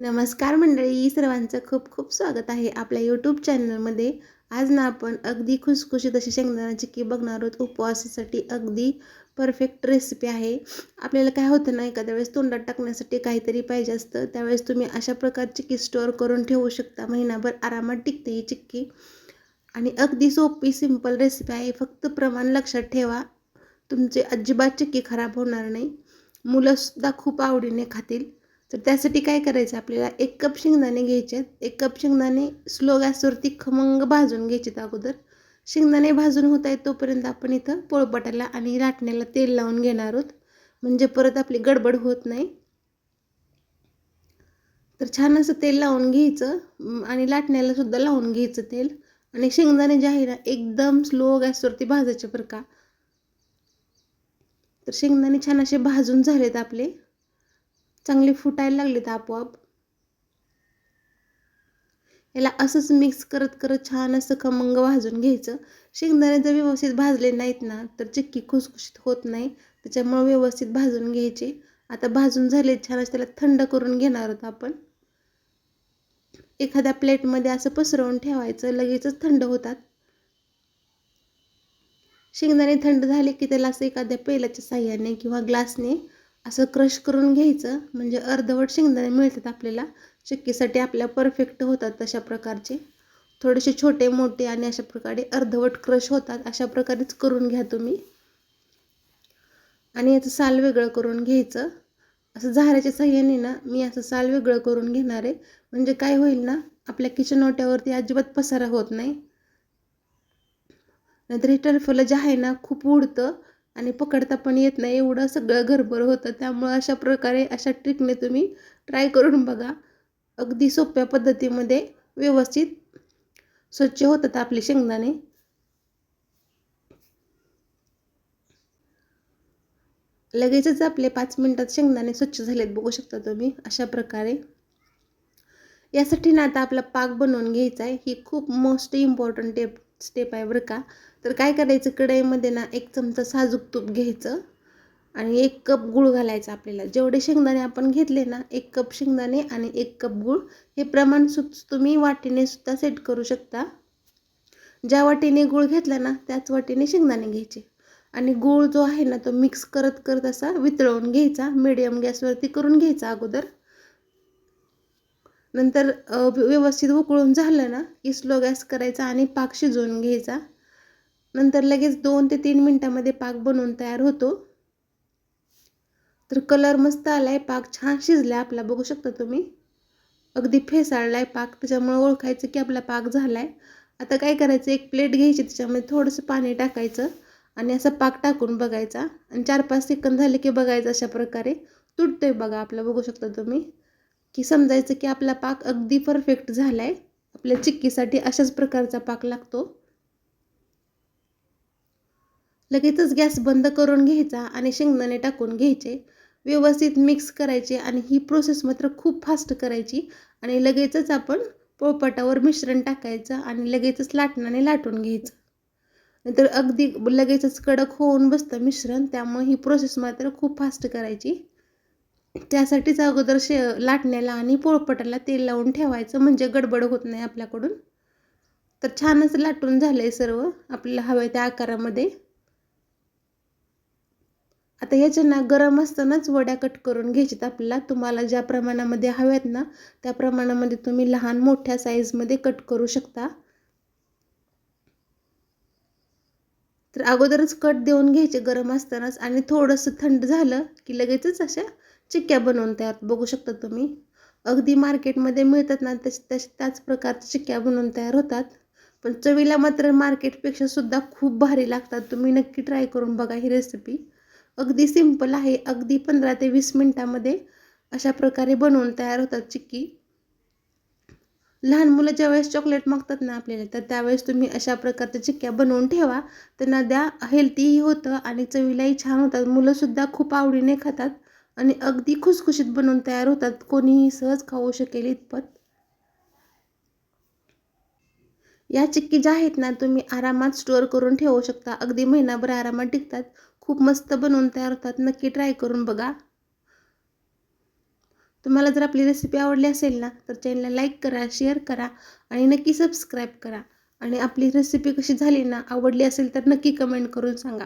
नमस्कार मंडळी सर्वांचं खूप खूप स्वागत आहे आपल्या यूट्यूब चॅनलमध्ये आज ना आपण अगदी खुसखुशीत अशी शेंगदाणा चिक्की बघणार आहोत. उपवासासाठी अगदी परफेक्ट रेसिपी आहे. आपल्याला काय होतं ना एखाद्या वेळेस तोंडात टाकण्यासाठी काहीतरी पाहिजे असतं. त्यावेळेस तुम्ही अशा प्रकारची चिक्की स्टोअर करून ठेवू शकता. महिनाभर आरामात टिकते ही चिक्की. आणि अगदी सोपी सिंपल रेसिपी आहे. फक्त प्रमाण लक्षात ठेवा. तुमचे अजिबात चिक्की खराब होणार नाही. मुलंसुद्धा खूप आवडीने खातील. तर त्यासाठी काय करायचं? आपल्याला एक कप शेंगदाणे घ्यायचे आहेत. एक कप शेंगदाणे स्लो गॅसवरती खमंग भाजून घ्यायचेत अगोदर. शेंगदाणे भाजून होत आहेत तोपर्यंत आपण इथं पोळपटाला आणि राटण्याला तेल लावून घेणार आहोत. म्हणजे परत आपली गडबड होत नाही. तर छान असं तेल लावून घ्यायचं. आणि लाटण्याला सुद्धा लावून घ्यायचं तेल. आणि शेंगदाणे जे आहे ना एकदम स्लो गॅसवरती भाजायचे बरं का. तर शेंगदाणे छान असे भाजून झालेत आपले. चांगले फुटायला लागलेत आपोआप. याला असंच मिक्स करत करत छान असं खमंग भाजून घ्यायचं. शेंगदाणे जर व्यवस्थित भाजले नाहीत ना तर चिक्की खुसखुशीत होत नाही. त्याच्यामुळे व्यवस्थित भाजून घ्यायचे. आता भाजून झाले छान असं त्याला थंड करून घेणार आहोत आपण. एखाद्या प्लेटमध्ये असं पसरवून ठेवायचं लगेचच थंड होतात. शेंगदाणे थंड झाले की त्याला असं एखाद्या पेलाच्या साह्याने किंवा ग्लासने असं क्रश करून घ्यायचं. म्हणजे अर्धवट शेंगदाणे मिळतात आपल्याला. चिक्कीसाठी आपल्या परफेक्ट होतात तशा प्रकारचे. थोडेसे छोटे मोठे आणि अशा प्रकारे अर्धवट क्रश होतात. अशा प्रकारेच करून घ्या तुम्ही. आणि याचं साल वेगळं करून घ्यायचं. असं झाऱ्याच्या सहाय्याने ना मी असं साल वेगळं करून घेणार आहे. म्हणजे काय होईल ना आपल्या किचन ओट्यावरती अजिबात पसारा होत नाही. नाहीतर हे टरफलं जे आहे ना खूप उडतं. आणि पकडता पण येत नाही. एवढं सगळं घरभर होतं. त्यामुळं अशा प्रकारे अशा ट्रिकने तुम्ही ट्राय करून बघा. अगदी सोप्या पद्धतीमध्ये व्यवस्थित स्वच्छ होतात आपले शेंगदाणे. लगेचच आपले पाच मिनटात शेंगदाणे स्वच्छ झालेत बघू शकता तुम्ही. अशा प्रकारे. यासाठी ना आता आपला पाक बनवून घ्यायचा आहे. ही खूप मोस्ट इम्पॉर्टंट टेप स्टेप आहे बरं का. तर काय करायचं कढईमध्ये ना एक चमचा साजूक तूप घ्यायचं आणि एक कप गूळ घालायचा आपल्याला. जेवढे शेंगदाणे आपण घेतले ना एक कप शेंगदाणे आणि एक कप गूळ हे प्रमाण सु तुम्ही वाटीने सुद्धा सेट करू शकता. ज्या वाटीने गूळ घेतला ना त्याच वाटीने शेंगदाणे घ्यायचे. आणि गूळ जो आहे ना तो मिक्स करत करत असा वितळवून घ्यायचा. मिडियम गॅसवरती करून घ्यायचा अगोदर. नंतर व्यवस्थित उकळून झालं ना की स्लो गॅस करायचा आणि पाक शिजवून घ्यायचा. नंतर लगेच दोन ते तीन मिनटामध्ये पाक बनवून तयार होतो. तर कलर मस्त आला आहे पाक छान शिजला आहे आपला बघू शकता तुम्ही. अगदी फेसाळला आहे पाक त्याच्यामुळे ओळखायचं की आपला पाक झाला आहे आता काय करायचं एक प्लेट घ्यायची त्याच्यामध्ये थोडंसं पाणी टाकायचं आणि असं पाक टाकून बघायचा. आणि चार पाच सेकंद झाले की बघायचं अशा प्रकारे. तुटतोय बघा आपला बघू शकता तुम्ही. की समजायचं की आपला पाक अगदी परफेक्ट झाला आहे आपल्या चिक्कीसाठी अशाच प्रकारचा पाक लागतो. लगेचच गॅस बंद करून घ्यायचा आणि शेंगदाणे टाकून घ्यायचे. व्यवस्थित मिक्स करायचे आणि ही प्रोसेस मात्र खूप फास्ट करायची. आणि लगेचच आपण पोळपाटावर मिश्रण टाकायचं आणि लगेचच लाटणाने लाटून घ्यायचं. नंतर अगदी लगेचच कडक होऊन बसतं मिश्रण त्यामुळे ही प्रोसेस मात्र खूप फास्ट करायची. त्यासाठीच अगोदर शे लाटण्याला आणि पोळपटाला तेल लावून ठेवायचं. म्हणजे गडबड होत नाही आपल्याकडून. तर छानच लाटून झालं आहे सर्व आपल्याला हवं आहे त्या आकारामध्ये. आता ह्याच्यांना गरम असतानाच वड्या कट करून घ्यायच्यात आपल्याला. तुम्हाला ज्या प्रमाणामध्ये हव्यात ना त्या प्रमाणामध्ये तुम्ही लहान मोठ्या साईजमध्ये कट करू शकता. तर अगोदरच कट देऊन घ्यायचे गरम असतानाच. आणि थोडंसं थंड झालं की लगेचच अशा चिक्क्या बनवून तयार बघू शकता तुम्ही. अगदी मार्केटमध्ये मिळतात ना तश तश त्याच प्रकारच्या चिक्क्या बनवून तयार होतात. पण चवीला मात्र मार्केटपेक्षा सुद्धा खूप भारी लागतात. तुम्ही नक्की ट्राय करून बघा ही रेसिपी अगदी सिंपल आहे. अगदी पंधरा ते वीस मिनटामध्ये अशा प्रकारे बनवून तयार होतात चिक्की. लहान मुलं ज्यावेळेस चॉकलेट मागतात ना आपल्याला तर त्यावेळेस तुम्ही अशा प्रकारच्या चिक्क्या बनवून ठेवा. त्यांना द्या. हेल्थीही होतं आणि चवीलाही छान होतात. मुलंसुद्धा खूप आवडीने खातात. आणि अगदी खुसखुशीत बनवून तयार होतात. कोणीही सहज खाऊ शकेल इतपत. या चिक्की ज्या आहेत ना तुम्ही आरामात स्टोअर करून ठेवू शकता. अगदी महिनाभर आरामात टिकतात. खूप मस्त बनवून तयार होतात. नक्की ट्राय करून बघा. तुम्हाला जर आपली रेसिपी आवडली असेल ना तर चॅनलला लाईक करा शेअर करा आणि नक्की सबस्क्राईब करा. आणि आपली रेसिपी कशी झाली ना आवडली असेल तर नक्की कमेंट करून सांगा.